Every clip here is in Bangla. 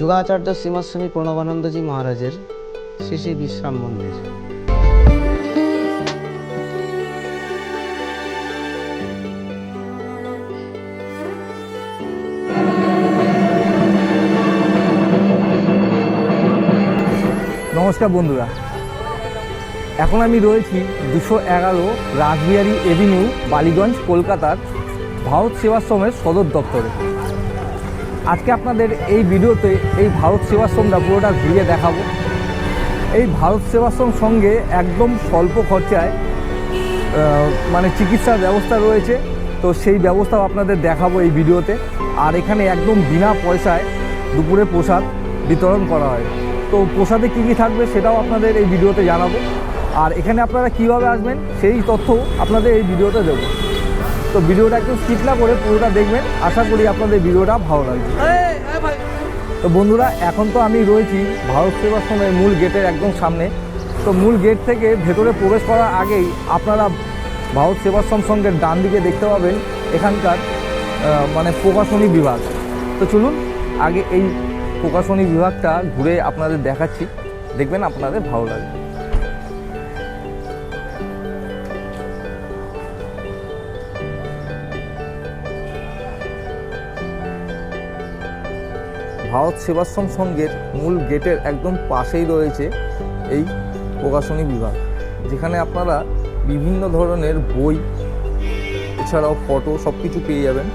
যুগাচার্য শ্রীমৎস্বামী প্রণবানন্দজি মহারাজের শ্রী বিশ্রাম মন্দির। নমস্কার বন্ধুরা। এখন আমি রয়েছি দুশো এগারো রাসবিহারি এভিনিউ, বালিগঞ্জ, কলকাতার ভারত সেবাশ্রমের সদর দপ্তরে। আজকে আপনাদের এই ভিডিওতে এই ভারত সেবাশ্রমটা পুরোটা ঘুরিয়ে দেখাবো। এই ভারত সেবাশ্রম সঙ্গে একদম স্বল্প খরচায় মানে চিকিৎসার ব্যবস্থা রয়েছে। তো সেই ব্যবস্থাও আপনাদের দেখাবো এই ভিডিওতে। আর এখানে একদম বিনা পয়সায় দুপুরে প্রসাদ বিতরণ করা হয়। তো প্রসাদে কী কী থাকবে সেটাও আপনাদের এই ভিডিওতে জানাব। আর এখানে আপনারা কীভাবে আসবেন সেই তথ্য আপনাদের এই ভিডিওতে দেবো। তো ভিডিওটা একটু স্কিপ না করে পুরোটা দেখবেন। আশা করি আপনাদের ভিডিওটা ভালো লাগবে। তো বন্ধুরা এখন তো আমি রয়েছি ভারত সেবাশ্রমের মূল গেটের একদম সামনে। তো মূল গেট থেকে ভেতরে প্রবেশ করার আগেই আপনারা ভারত সেবাশ্রম সঙ্গে ডান দিকে দেখতে পাবেন এখানকার মানে প্রকাশনী বিভাগ। তো চলুন আগে এই প্রকাশনী বিভাগটা ঘুরে আপনাদের দেখাচ্ছি। দেখবেন আপনাদের ভালো লাগবে। ভারত সেবাশ্রম সংঘের মূল গেটের একদম পাশেই রয়েছে এই প্রকাশনী বিভাগ, যেখানে আপনারা বিভিন্ন ধরনের বই, এছাড়াও ফটো সব কিছু পেয়ে যাবেন।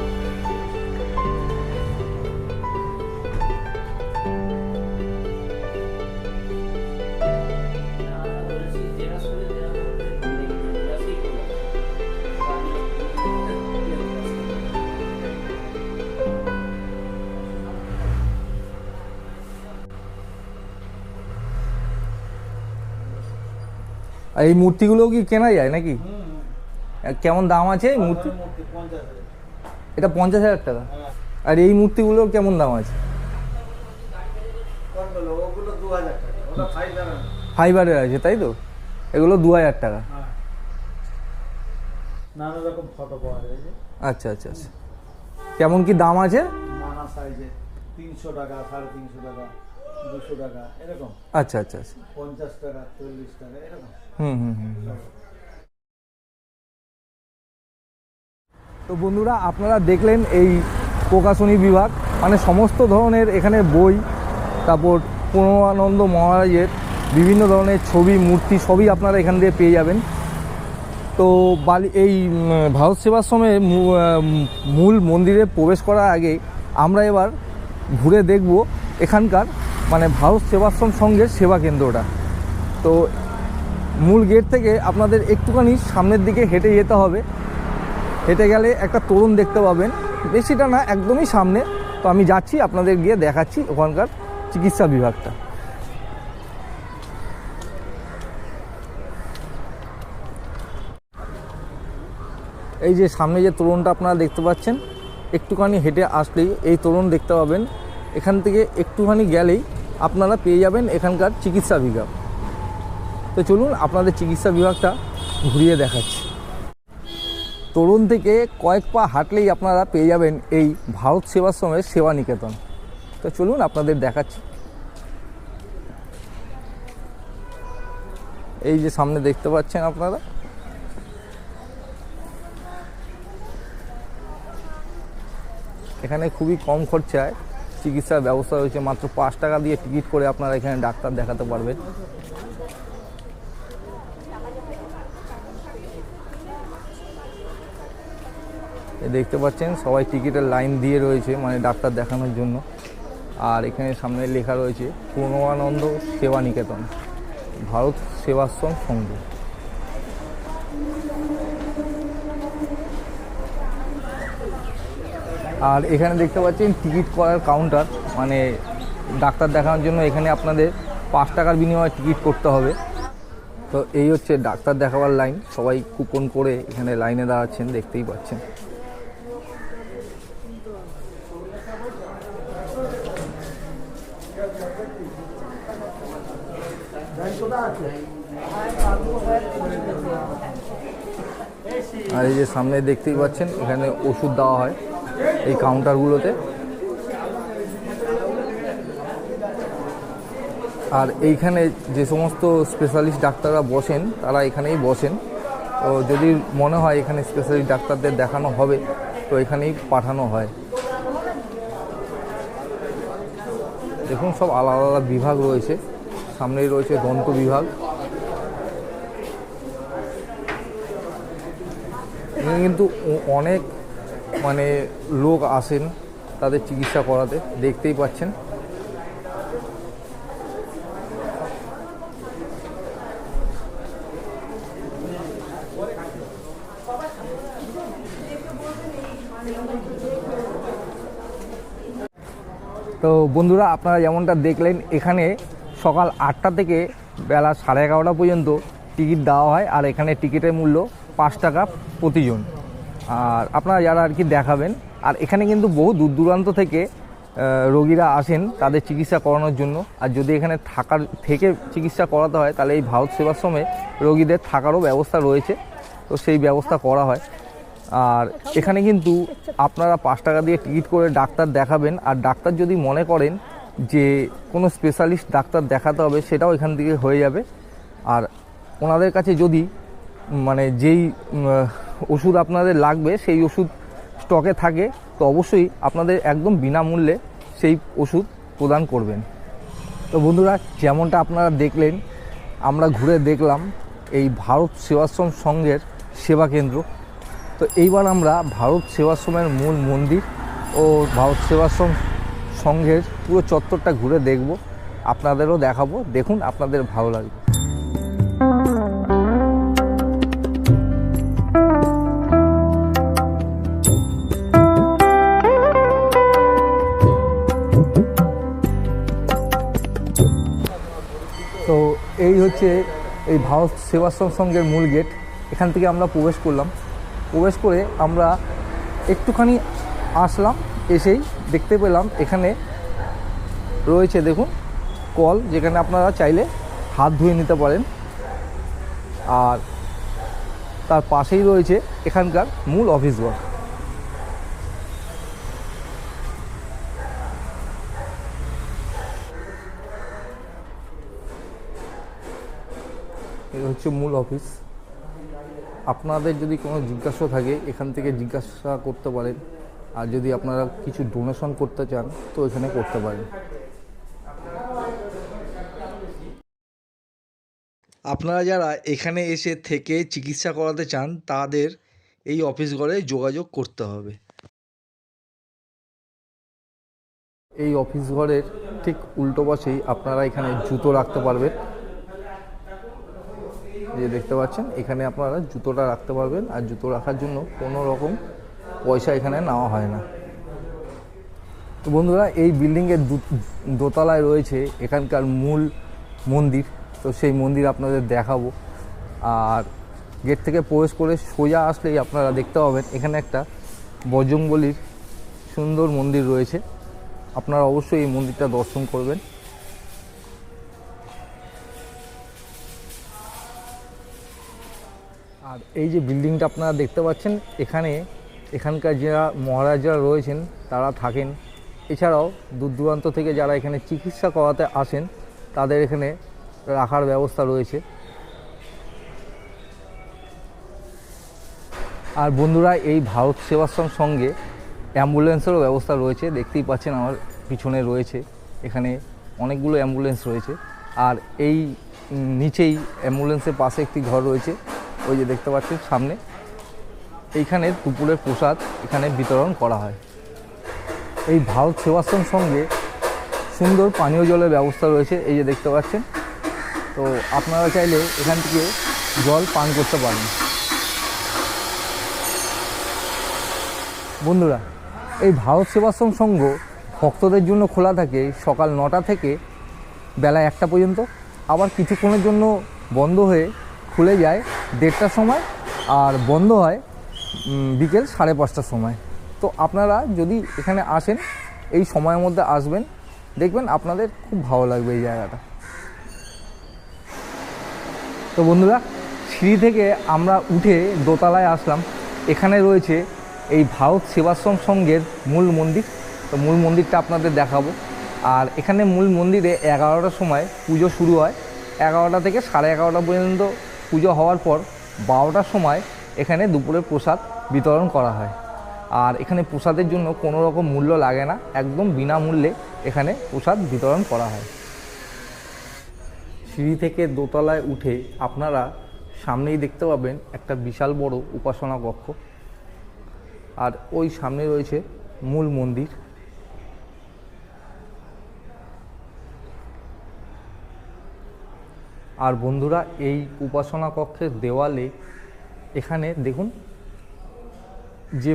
এই মূর্তিগুলোও কি কেনা যায় নাকি? কেমন দাম আছে এই মূর্তি? এটা পঞ্চাশ হাজার টাকা? আর এই মূর্তিগুলোর কেমন দাম আছে? ফাইবারের আছে তাই তো? এগুলো দু হাজার টাকা। নানা রকম ফটো পাওয়া যায় আচ্ছা আচ্ছা আচ্ছা। কেমন কি দাম আছে? নানা সাইজে তিনশো টাকা সাড়ে তিনশো টাকা দুশো টাকা এরকম। আচ্ছা আচ্ছা আচ্ছা। পঞ্চাশ টাকা চল্লিশ টাকা এরকম। হুম হুম হুম। তো বন্ধুরা, আপনারা দেখলেন এই প্রকাশনী বিভাগ মানে সমস্ত ধরনের এখানে বই, তারপর প্রণবানন্দ মহারাজের বিভিন্ন ধরনের ছবি, মূর্তি সবই আপনারা এখান দিয়ে পেয়ে যাবেন তো বালি, এই ভারত সেবাশ্রমে মূল মন্দিরে প্রবেশ করার আগে আমরা এবার ঘুরে দেখব এখানকার মানে ভারত সেবাশ্রম সঙ্গে সেবা কেন্দ্রটা তো মূল গেট থেকে আপনাদের একটুখানি সামনের দিকে হেঁটে যেতে হবে। হেঁটে গেলে একটা তরুণ দেখতে পাবেন। বেশিটা না, একদমই সামনে। তো আমি যাচ্ছি, আপনাদের গিয়ে দেখাচ্ছি ওখানকার চিকিৎসা বিভাগটা। এই যে সামনে যে তরুণটা আপনারা দেখতে পাচ্ছেন, একটুখানি হেঁটে আসলেই এই তরুণ দেখতে পাবেন। এখান থেকে একটুখানি গেলেই আপনারা পেয়ে যাবেন এখানকার চিকিৎসা বিভাগ। তো চলুন আপনাদের চিকিৎসা বিভাগটা ঘুরিয়ে দেখাচ্ছি। তরুণ থেকে কয়েক পা হাঁটলেই আপনারা পেয়ে যাবেন এই ভারত সেবাশ্রমের সেবা নিকেতন। তো চলুন আপনাদের দেখাচ্ছি। এই যে সামনে দেখতে পাচ্ছেন আপনারা। এখানে খুবই কম খরচায় চিকিৎসার ব্যবস্থা রয়েছে। মাত্র পাঁচ টাকা দিয়ে টিকিট করে আপনারা এখানে ডাক্তার দেখাতে পারবেন। দেখতে পাচ্ছেন, সবাই টিকিটের লাইন দিয়ে রয়েছে মানে ডাক্তার দেখানোর জন্য। আর এখানে সামনে লেখা রয়েছে পূর্ণমানন্দ সেবা নিকেতন ভারত সেবাশ্রম সংঘ। আর এখানে দেখতে পাচ্ছেন, টিকিট করার কাউন্টার মানে ডাক্তার দেখানোর জন্য এখানে আপনাদের পাঁচ টাকার বিনিময়ে টিকিট করতে হবে। তো এই হচ্ছে ডাক্তার দেখাবার লাইন, সবাই কুপন করে এখানে লাইনে দাঁড়াচ্ছেন, দেখতেই পাচ্ছেন। আর এই যে সামনে দেখতেই পাচ্ছেন, এখানে ওষুধ দেওয়া হয় এই কাউন্টারগুলোতে আর এইখানে যে সমস্ত স্পেশালিস্ট ডাক্তাররা বসেন, তারা এখানেই বসেন। তো যদি মনে হয় এখানে স্পেশালিস্ট ডাক্তারদের দেখানো হবে, তো এখানেই পাঠানো হয়। দেখুন, সব আলাদা আলাদা বিভাগ রয়েছে। সামনেই রয়েছে দন্ত বিভাগ। কিন্তু অনেক মানে লোক আসেন তাদের চিকিৎসা করাতে, দেখতেই পাচ্ছেন। তো বন্ধুরা, আপনারা যেমনটা দেখলেন, এখানে সকাল আটটা থেকে বেলা সাড়ে এগারোটা পর্যন্ত টিকিট দেওয়া হয়, আর এখানে টিকিটের মূল্য পাঁচ টাকা প্রতিজন। আর আপনারা যারা আর কি দেখাবেন, আর এখানে কিন্তু বহু দূর দূরান্ত থেকে রোগীরা আসেন তাদের চিকিৎসা করানোর জন্য। আর যদি এখানে থাকার, থেকে চিকিৎসা করাতে হয়, তাহলে এই ভারত সেবাশ্রমে রোগীদের থাকারও ব্যবস্থা রয়েছে। তো সেই ব্যবস্থা করা হয়। আর এখানে কিন্তু আপনারা পাঁচ টাকা দিয়ে টিকিট করে ডাক্তার দেখাবেন। আর ডাক্তার যদি মনে করেন যে কোনো স্পেশালিস্ট ডাক্তার দেখাতে হবে, সেটাও এখান থেকে হয়ে যাবে। আর ওনাদের কাছে যদি মানে যেই ওষুধ আপনাদের লাগবে, সেই ওষুধ স্টকে থাকে, তো অবশ্যই আপনাদের একদম বিনামূল্যে সেই ওষুধ প্রদান করবেন। তো বন্ধুরা, যেমনটা আপনারা দেখলেন, আমরা ঘুরে দেখলাম এই ভারত সেবাশ্রম সংঘের সেবা কেন্দ্র। তো এইবার আমরা ভারত সেবাশ্রমের মূল মন্দির ও ভারত সেবাশ্রম সংঘের পুরো চত্বরটা ঘুরে দেখব, আপনাদেরও দেখাবো। দেখুন, আপনাদের ভালো লাগবে। এই হচ্ছে এই ভারত সেবাশ্রম সংঘের মূল গেট। এখান থেকে আমরা প্রবেশ করলাম। প্রবেশ করে আমরা একটুখানি আসলাম, এসেই দেখতে পেলাম এখানে রয়েছে দেখুন কল, যেখানে আপনারা চাইলে হাত ধুয়ে নিতে পারেন। আর তার পাশেই রয়েছে এখানকার মূল অফিস ঘর এই হচ্ছে মূল অফিস। আপনাদের যদি কোনো জিজ্ঞাসা থাকে এখান থেকে জিজ্ঞাসা করতে পারেন। আর যদি আপনারা কিছু ডোনেশন করতে চান তো এখানে করতে পারেন। আপনারা যারা এখানে এসে থেকে চিকিৎসা করাতে চান তাদের এই অফিস ঘরে যোগাযোগ করতে হবে। এই অফিস ঘরের ঠিক উল্টো পাশেই আপনারা এখানে জুতো রাখতে পারবেন। যে দেখতে পাচ্ছেন, এখানে আপনারা জুতোটা রাখতে পারবেন আর জুতো রাখার জন্য কোনো রকম পয়সা এখানে নেওয়া হয় না। তো বন্ধুরা, এই বিল্ডিংয়ের দোতলায় রয়েছে এখানকার মূল মন্দির। তো সেই মন্দির আপনাদের দেখাবো। আর গেট থেকে প্রবেশ করে সোজা আসলেই আপনারা দেখতে পাবেন, এখানে একটা বজরংবলির সুন্দর মন্দির রয়েছে। আপনারা অবশ্যই এই মন্দিরটা দর্শন করবেন। আর এই যে বিল্ডিংটা আপনারা দেখতে পাচ্ছেন, এখানে এখানকার যারা মহারাজরা রয়েছেন, তারা থাকেন। এছাড়াও দূর দূরান্ত থেকে যারা এখানে চিকিৎসা করাতে আসেন, তাদের এখানে রাখার ব্যবস্থা রয়েছে। আর বন্ধুরা, এই ভারত সেবাশ্রম সঙ্গে অ্যাম্বুলেন্সেরও ব্যবস্থা রয়েছে। দেখতেই পাচ্ছেন আমার পিছনে রয়েছে, এখানে অনেকগুলো অ্যাম্বুলেন্স রয়েছে। আর এই নিচেই অ্যাম্বুলেন্সের পাশে একটি ঘর রয়েছে। ওই যে দেখতে পাচ্ছেন সামনে। এইখানে দুপুরের প্রসাদ এখানে বিতরণ করা হয়। এই ভারত সেবাশ্রম সঙ্গে সুন্দর পানীয় জলের ব্যবস্থা রয়েছে, এই যে দেখতে পাচ্ছেন। তো আপনারা চাইলে এখান থেকে জল পান করতে পারেন। বন্ধুরা, এই ভারত সেবাশ্রম সংঘ ভক্তদের জন্য খোলা থাকে সকাল নটা থেকে বেলা একটা পর্যন্ত। আবার কিছুক্ষণের জন্য বন্ধ হয়ে খুলে যায় দেড়টার সময় আর বন্ধ হয় বিকেল সাড়ে পাঁচটার সময়। তো আপনারা যদি এখানে আসেন, এই সময়ের মধ্যে আসবেন, দেখবেন আপনাদের খুব ভালো লাগবে এই জায়গাটা। তো বন্ধুরা, সিঁড়ি থেকে আমরা উঠে দোতলায় আসলাম। এখানে রয়েছে এই ভারত সেবাশ্রম সংঘের মূল মন্দির। তো মূল মন্দিরটা আপনাদের দেখাবো। আর এখানে মূল মন্দিরে এগারোটার সময় পুজো শুরু হয়। এগারোটা থেকে সাড়ে এগারোটা পর্যন্ত পুজো হওয়ার পর বারোটার সময় এখানে দুপুরে প্রসাদ বিতরণ করা হয়। আর এখানে প্রসাদের জন্য কোনো রকম মূল্য লাগে না, একদম বিনামূল্যে এখানে প্রসাদ বিতরণ করা হয়। সিঁড়ি থেকে দোতলায় উঠে আপনারা সামনেই দেখতে পাবেন একটা বিশাল বড় উপাসনা কক্ষ। আর ওই সামনে রয়েছে মূল মন্দির। আর বন্ধুরা, এই উপাসনা কক্ষের দেওয়ালে এখানে দেখুন, যে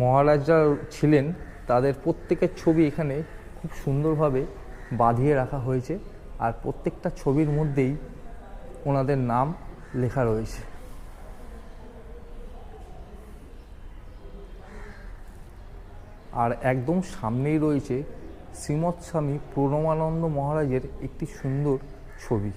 মহারাজরা ছিলেন, তাদের প্রত্যেকের ছবি এখানে খুব সুন্দরভাবে বাঁধিয়ে রাখা হয়েছে আর প্রত্যেকটা ছবির মধ্যেই ওনাদের নাম লেখা রয়েছে। আর একদম সামনেই রয়েছে শ্রীমৎ স্বামী প্রণমানন্দ মহারাজের একটি সুন্দর ছবি।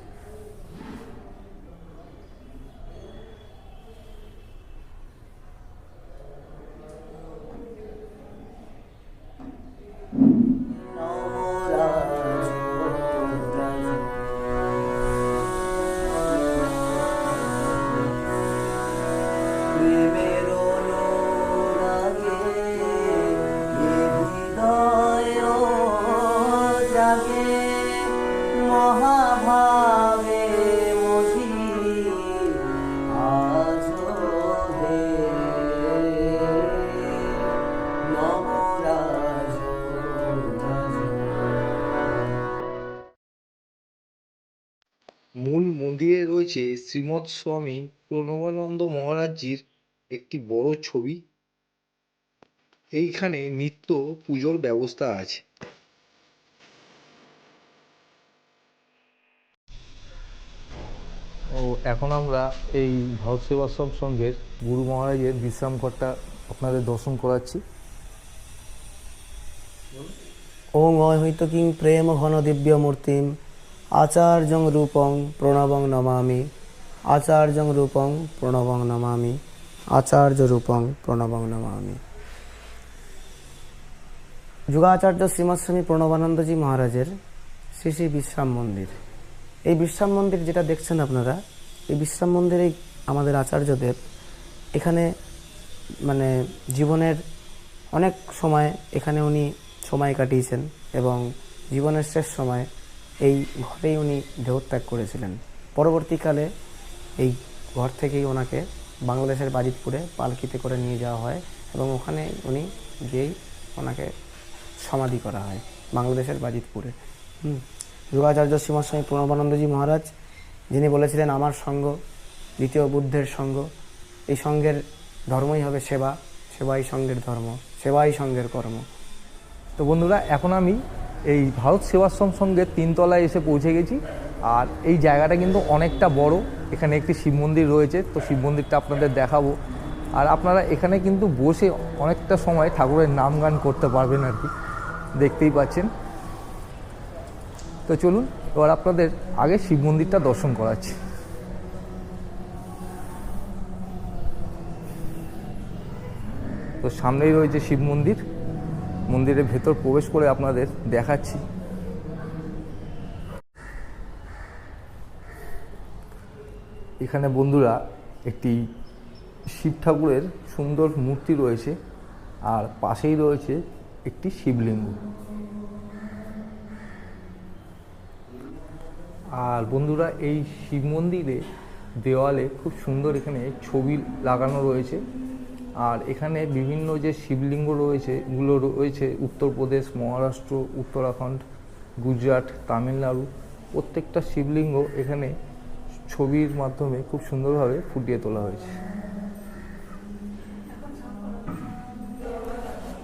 রয়েছে শ্রীমৎ স্বামী প্রণবানন্দ মহারাজজির একটি বড় ছবি। এইখানে নিত্য পুজোর ব্যবস্থা আছে। ও এখন আমরা এই ভারত সেবাশ্রম সংঘের গুরু মহারাজের বিশ্রাম ঘরটা আপনাদের দর্শন করাচ্ছি। ওং অহৈত কিং প্রেম ঘন দিব্য মূর্তিম আচার্যং রূপং প্রণবং নমামি। আচার্যং রূপং প্রণবং নমামি। আচার্য রূপং প্রণবং নমামি। যুগাচার্য শ্রীমৎ স্বামী প্রণবানন্দজি মহারাজের শ্রী শ্রী বিশ্রাম মন্দির। এই বিশ্রাম মন্দির যেটা দেখছেন আপনারা, এই বিশ্রাম মন্দিরেই আমাদের আচার্যদেব এখানে মানে জীবনের অনেক সময় এখানে উনি সময় কাটিয়েছেন এবং জীবনের শেষ সময় এই ঘরেই উনি দেহত্যাগ করেছিলেন। পরবর্তীকালে এই ঘর থেকেই ওনাকে বাংলাদেশের বাজিতপুরে পালকিতে করে নিয়ে যাওয়া হয় এবং ওখানে উনি গিয়েই ওনাকে সমাধি করা হয় বাংলাদেশের বাজিতপুরে। হুম, যোগাচার্য শ্রীমস্বামী প্রণবানন্দজি মহারাজ, যিনি বলেছিলেন, আমার সঙ্গ, দ্বিতীয় বুদ্ধের সঙ্গ, এই সঙ্গের ধর্মই হবে সেবা, সেবাই সঙ্গের ধর্ম, সেবাই সঙ্গের কর্ম। তো বন্ধুরা, এখন আমি এই ভারত সেবাশ্রম সঙ্গে তিনতলায় এসে পৌঁছে গেছি। আর এই জায়গাটা কিন্তু অনেকটা বড়। এখানে একটি শিব মন্দির রয়েছে, তো শিব মন্দিরটা আপনাদের দেখাবো। আর আপনারা এখানে কিন্তু বসে অনেকটা সময় ঠাকুরের নাম গান করতে পারবেন আর কি। দেখতেই পাচ্ছেন। তো চলুন, এবার আপনাদের আগে শিব মন্দিরটা দর্শন করাচ্ছি। তো সামনেই রয়েছে শিব মন্দির। মন্দিরের ভেতর প্রবেশ করে আপনাদের দেখাচ্ছি। এখানে বন্ধুরা একটি শিব ঠাকুরের সুন্দর মূর্তি রয়েছে আর পাশেই রয়েছে একটি শিবলিঙ্গ। আর বন্ধুরা এই শিব মন্দিরে দেওয়ালে খুব সুন্দর এখানে ছবি লাগানো রয়েছে। আর এখানে বিভিন্ন যে শিবলিঙ্গ রয়েছে এগুলো রয়েছে, উত্তরপ্রদেশ, মহারাষ্ট্র, উত্তরাখণ্ড, গুজরাট, তামিলনাড়ু, প্রত্যেকটা শিবলিঙ্গ এখানে ছবির মাধ্যমে খুব সুন্দরভাবে ফুটিয়ে তোলা হয়েছে।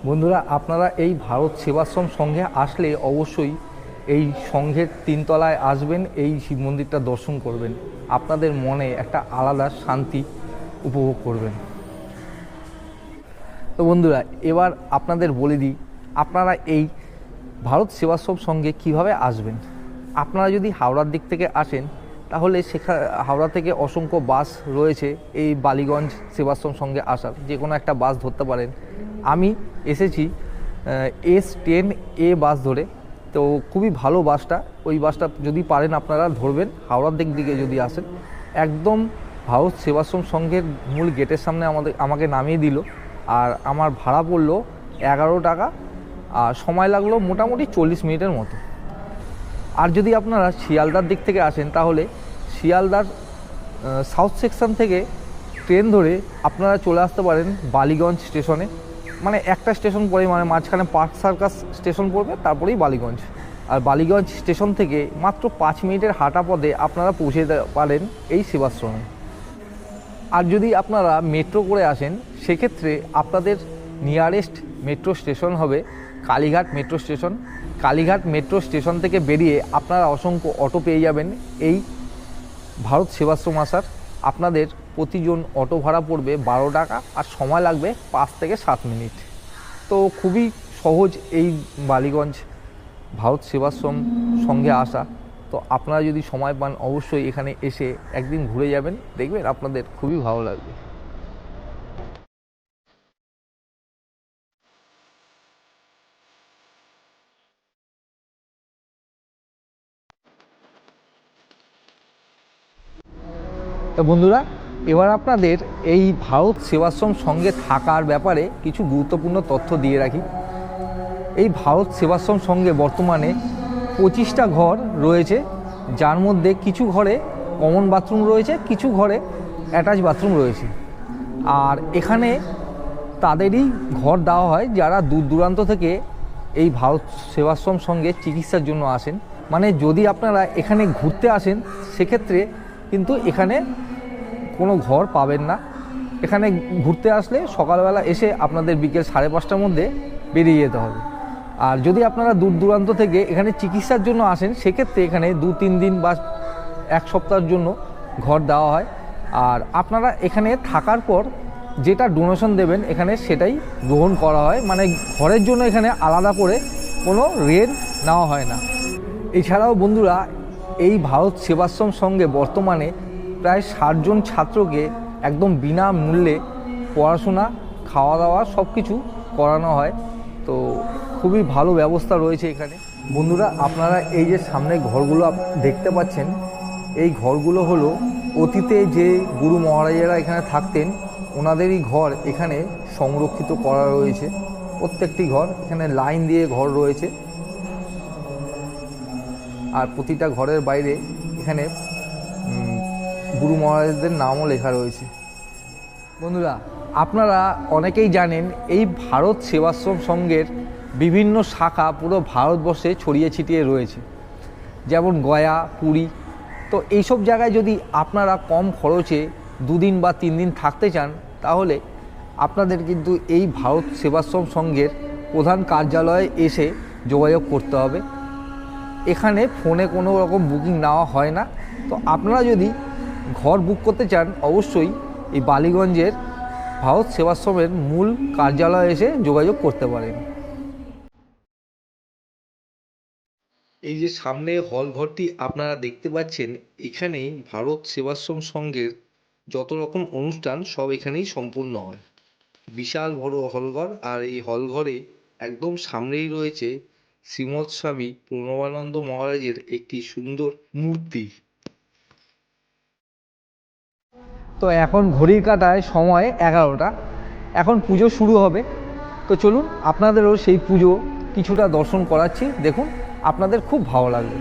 বন্ধুরা, আপনারা এই ভারত সেবাশ্রম সংঘে আসলে অবশ্যই এই সংঘের তিনতলায় আসবেন, এই শিব মন্দিরটা দর্শন করবেন। আপনাদের মনে একটা আলাদা শান্তি উপভোগ করবেন। তো বন্ধুরা, এবার আপনাদের বলে দিই, আপনারা এই ভারত সেবাশ্রম সঙ্গে কীভাবে আসবেন? আপনারা যদি হাওড়ার দিক থেকে আসেন, তাহলে সেখা, হাওড়া থেকে অসংখ্য বাস রয়েছে এই বালিগঞ্জ সেবাশ্রম সঙ্গে আসার। যে কোনো একটা বাস ধরতে পারেন। আমি এসেছি এস টেন এ বাস ধরে। তো খুবই ভালো বাসটা। ওই বাসটা যদি পারেন আপনারা ধরবেন। হাওড়ার দিক দিকে যদি আসেন। একদম ভারত সেবাশ্রম সংঘের মূল গেটের সামনে আমাদের, আমাকে নামিয়ে দিল। আর আমার ভাড়া পড়ল এগারো টাকা, আর সময় লাগল মোটামুটি চল্লিশ মিনিটের মতো। আর যদি আপনারা শিয়ালদার দিক থেকে আসেন, তাহলে শিয়ালদার সাউথ সেকশন থেকে ট্রেন ধরে আপনারা চলে আসতে পারেন বালিগঞ্জ স্টেশনে। মানে একটা স্টেশন পরে মানে মাঝখানে পার্ক সার্কাস স্টেশন পড়বে, তারপরেই বালিগঞ্জ। আর বালিগঞ্জ স্টেশন থেকে মাত্র পাঁচ মিনিটের হাঁটা পথে আপনারা পৌঁছে পারেন এই সেবাশ্রমে। আর যদি আপনারা মেট্রো করে আসেন, সেক্ষেত্রে আপনাদের নিয়ারেস্ট মেট্রো স্টেশন হবে Kalighat metro station Kalighat metro station থেকে বেরিয়ে আপনারা অসংখ্য অটো পেয়ে যাবেন। এই ভারত সেবাশ্রম আসার আপনাদের প্রতিজন অটো ভাড়া পড়বে বারো টাকা আর সময় লাগবে পাঁচ থেকে সাত মিনিট। তো খুবই সহজ এই বালিগঞ্জ ভারত সেবাশ্রম সঙ্গে আসা। তো আপনারা যদি সময় পান, অবশ্যই এখানে এসে একদিন ঘুরে যাবেন। দেখবেন আপনাদের খুবই ভালো লাগবে। তো বন্ধুরা, এবার আপনাদের এই ভারত সেবাশ্রম সঙ্গে থাকার ব্যাপারে কিছু গুরুত্বপূর্ণ তথ্য দিয়ে রাখি। এই ভারত সেবাশ্রম সঙ্গে বর্তমানে পঁচিশটা ঘর রয়েছে, যার মধ্যে কিছু ঘরে কমন বাথরুম রয়েছে, কিছু ঘরে অ্যাটাচ বাথরুম রয়েছে। আর এখানে তাদেরই ঘর দেওয়া হয় যারা দূর দূরান্ত থেকে এই ভারত সেবাশ্রম সঙ্গে চিকিৎসার জন্য আসেন। মানে যদি আপনারা এখানে ঘুরতে আসেন, সেক্ষেত্রে কিন্তু এখানে কোনো ঘর পাবেন না। এখানে ঘুরতে আসলে সকালবেলা এসে আপনাদের বিকেল সাড়ে পাঁচটার মধ্যে বেরিয়ে যেতে হবে। আর যদি আপনারা দূর দূরান্ত থেকে এখানে চিকিৎসার জন্য আসেন, সেক্ষেত্রে এখানে দু, তিন দিন বা এক সপ্তাহের জন্য ঘর দেওয়া হয়। আর আপনারা এখানে থাকার পর যেটা ডোনেশন দেবেন, এখানে সেটাই গ্রহণ করা হয়। মানে ঘরের জন্য এখানে আলাদা করে কোনো রেন্ট নেওয়া হয় না। এছাড়াও বন্ধুরা, এই ভারত সেবাশ্রম সঙ্গে বর্তমানে প্রায় ষাটজন ছাত্রকে একদম বিনামূল্যে পড়াশোনা, খাওয়া দাওয়া সব কিছু করানো হয়। তো খুবই ভালো ব্যবস্থা রয়েছে এখানে। বন্ধুরা, আপনারা এই যে সামনে ঘরগুলো দেখতে পাচ্ছেন, এই ঘরগুলো হলো অতীতে যে গুরু মহারাজেরা এখানে থাকতেন, ওনাদেরই ঘর এখানে সংরক্ষিত করা রয়েছে। প্রত্যেকটি ঘর, এখানে লাইন দিয়ে ঘর রয়েছে। আর প্রতিটা ঘরের বাইরে এখানে গুরু মহারাজদের নামও লেখা রয়েছে। বন্ধুরা আপনারা অনেকেই জানেন, এই ভারত সেবাশ্রম সংঘের বিভিন্ন শাখা পুরো ভারতবর্ষে ছড়িয়ে ছিটিয়ে রয়েছে। যেমন গয়া, পুরী। তো এইসব জায়গায় যদি আপনারা কম খরচে দুদিন বা তিন দিন থাকতে চান, তাহলে আপনাদের কিন্তু এই ভারত সেবাশ্রম সংঘের প্রধান কার্যালয়ে এসে যোগাযোগ করতে হবে। এখানে ফোনে কোনো রকম বুকিং নেওয়া হয় না। তো আপনারা যদি ঘর বুক করতে চান, অবশ্যই এই বালিগঞ্জের ভারত সেবাশ্রমের মূল কার্যালয়ে এসে যোগাযোগ করতে পারেন। এই যে সামনে হল ঘরটি আপনারা দেখতে পাচ্ছেন এখানে ভারত সেবাশ্রম সংঘের যত রকম অনুষ্ঠান সব এখানেই সম্পূর্ণ হয়। বিশাল বড় হলঘর আর এই হলঘরে একদম সামনেই রয়েছে শ্রীমৎ স্বামী প্রণবানন্দ মহারাজের একটি সুন্দর মূর্তি। তো এখন ঘড়ির কাটায় সময় এগারোটা। এখন পুজো শুরু হবে। তো চলুন, আপনাদেরও সেই পুজো কিছুটা দর্শন করাচ্ছি। দেখুন, আপনাদের খুব ভালো লাগবে।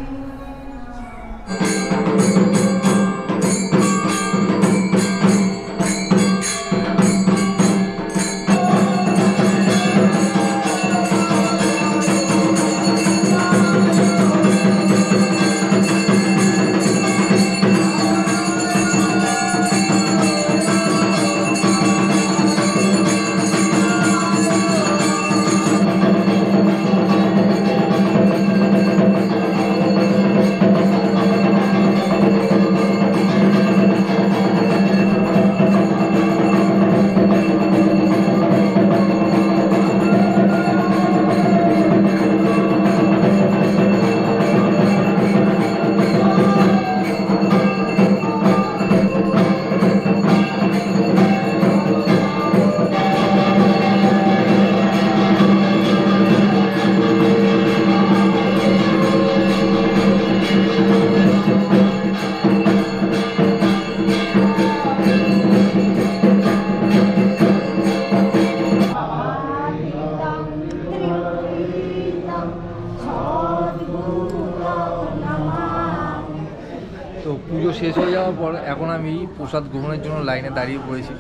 প্রসাদ গ্রহণের জন্য লাইনে দাঁড়িয়ে পড়েছি।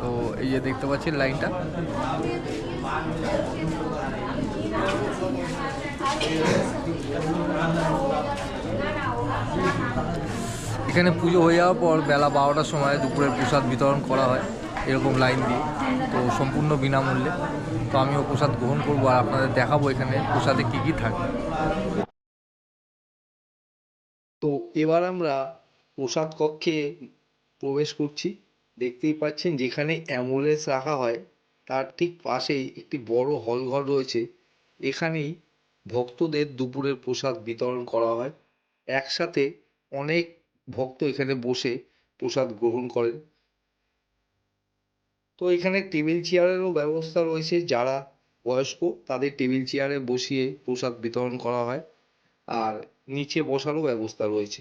তো এই যে দেখতে পাচ্ছি লাইনটা। এখানে পুজো হয়ে যাওয়ার পর বেলা বারোটার সময় দুপুরের প্রসাদ বিতরণ করা হয়, এরকম লাইন দিয়ে। তো সম্পূর্ণ বিনামূল্যে। তো আমিও প্রসাদ গ্রহণ করব আর আপনাদের দেখাবো এখানে প্রসাদে কী কী থাকে। তো এবার আমরা প্রসাদ কক্ষে প্রবেশ করছি, দেখতেই পাচ্ছেন যেখানে অ্যাম্বুলেন্স রাখা হয়, তার ঠিক পাশেই একটি বড় হল ঘর রয়েছে। এখানেই ভক্তদের দুপুরের প্রসাদ বিতরণ করা হয়। একসাথে অনেক ভক্ত এখানে বসে প্রসাদ গ্রহণ করেন। তো এখানে টেবিল চেয়ারেরও ব্যবস্থা রয়েছে। যারা বয়স্ক, তাদের টেবিল চেয়ারে বসিয়ে প্রসাদ বিতরণ করা হয়। আর নিচে বসারও ব্যবস্থা রয়েছে।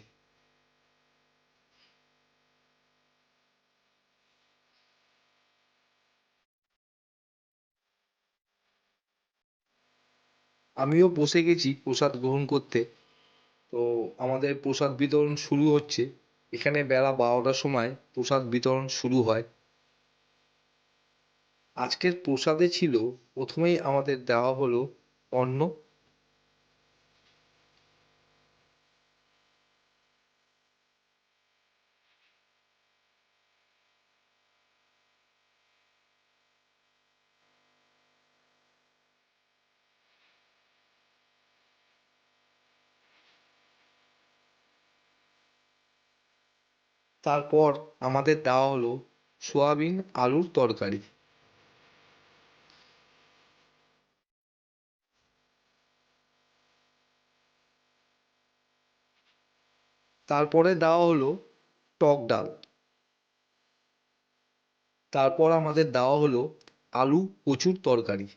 আমিও বসে গেছি প্রসাদ গ্রহণ করতে। তো আমাদের প্রসাদ বিতরণ শুরু হচ্ছে। এখানে বেলা বারোটার সময় প্রসাদ বিতরণ শুরু হয়। আজকের প্রসাদে ছিল, প্রথমেই আমাদের দেওয়া হলো অন্ন। তারপর আমাদের দেওয়া হলো সোয়াবিন আলুর তরকারি। তারপরে দেওয়া হলো টক ডাল। তারপর আমাদের দেওয়া হলো আলু কচুর তরকারি।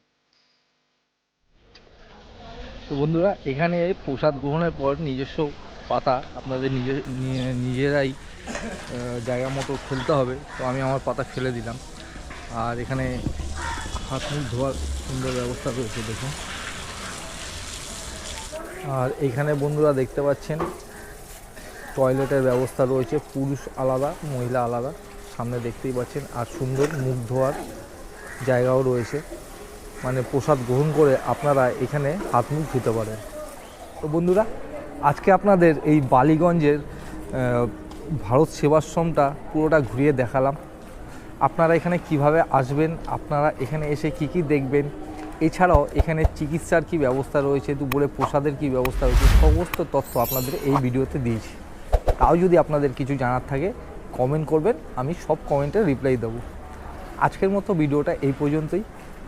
তো বন্ধুরা, এখানে প্রসাদ গ্রহণের পর নিজস্ব পাতা আপনাদের নিজে নিজেরাই জায়গা মতো ফেলতে হবে। তো আমি আমার পাতা ফেলে দিলাম। আর এখানে হাত মুখ ধোয়ার সুন্দর ব্যবস্থা রয়েছে, দেখুন। আর এখানে বন্ধুরা দেখতে পাচ্ছেন, টয়লেটের ব্যবস্থা রয়েছে, পুরুষ আলাদা, মহিলা আলাদা। সামনে দেখতেই পাচ্ছেন, আর সুন্দর মুখ ধোয়ার জায়গাও রয়েছে। মানে প্রসাদ গ্রহণ করে আপনারা এখানে হাত মুখ ধুতে পারেন। তো বন্ধুরা, আজকে আপনাদের এই বালিগঞ্জের ভারত সেবাশ্রমটা পুরোটা ঘুরিয়ে দেখালাম। আপনারা এখানে কীভাবে আসবেন, আপনারা এখানে এসে কি কি দেখবেন, এছাড়াও এখানে চিকিৎসার কি ব্যবস্থা রয়েছে, দুপুরে প্রসাদের কি ব্যবস্থা রয়েছে, সমস্ত তথ্য আপনাদের এই ভিডিওতে দিয়েছি। তাও যদি আপনাদের কিছু জানার থাকে কমেন্ট করবেন, আমি সব কমেন্টের রিপ্লাই দেবো। আজকের মতো ভিডিওটা এই পর্যন্তই।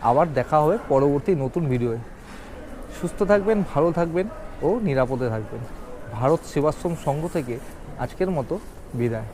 আবার দেখা হবে পরবর্তী নতুন ভিডিওয়ে সুস্থ থাকবেন, ভালো থাকবেন ও নিরাপদে থাকবেন। ভারত সেবাশ্রম সংঘ থেকে আজকের মতো বিদায়।